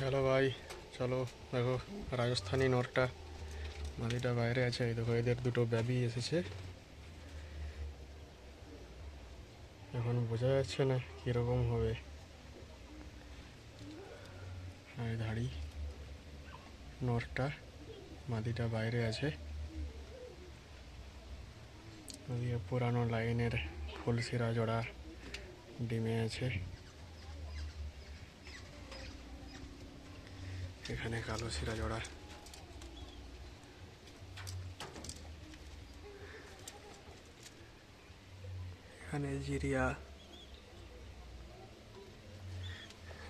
Hello ভাই, চলো দেখো, রাজস্থানি নরটা। মাদিটা বাইরে আছে, এই দেখো, এদের দুটো ব্যাবি এসেছে। এখন বোঝা যাচ্ছে না কীরকম হবে। আর ধাড়ি, নরটা মাদিটা বাইরে আছে। পুরানো লাইনের ফুলশিরা জোড়া ডিমে আছে। এখানে কালো শিরা জোড়া এখানে জিরিয়া।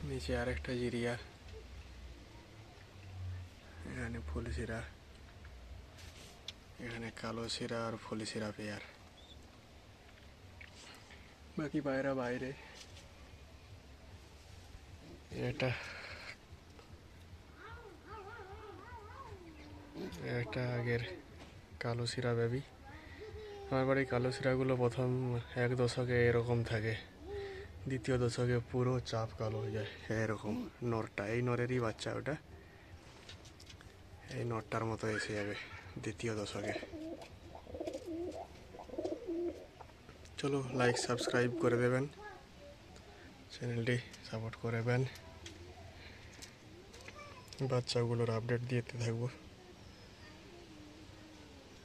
নিচে আরেকটা জিরিয়া। এখানে ফুল শিরা। এখানে কালো শিরা আর ফুল শিরা পেয়ার। বাকি পায়রা বাইরে। এটা একটা আগের কালো শিরা বেবি। আমার বাড়ি কালো শিরাগুলো প্রথম এক দশকে এরকম থাকে, দ্বিতীয় দশকে পুরো চাপ কালো হয়ে যায়, এরকম নরটা, এই নরেরই বাচ্চা ওটা। এই নরটার মতো এসে যাবে দ্বিতীয় দশকে। চলো লাইক সাবস্ক্রাইব করে দেবেন চ্যানেলটি সাপোর্ট করবেন বাচ্চাগুলোর আপডেট দিতে থাকব।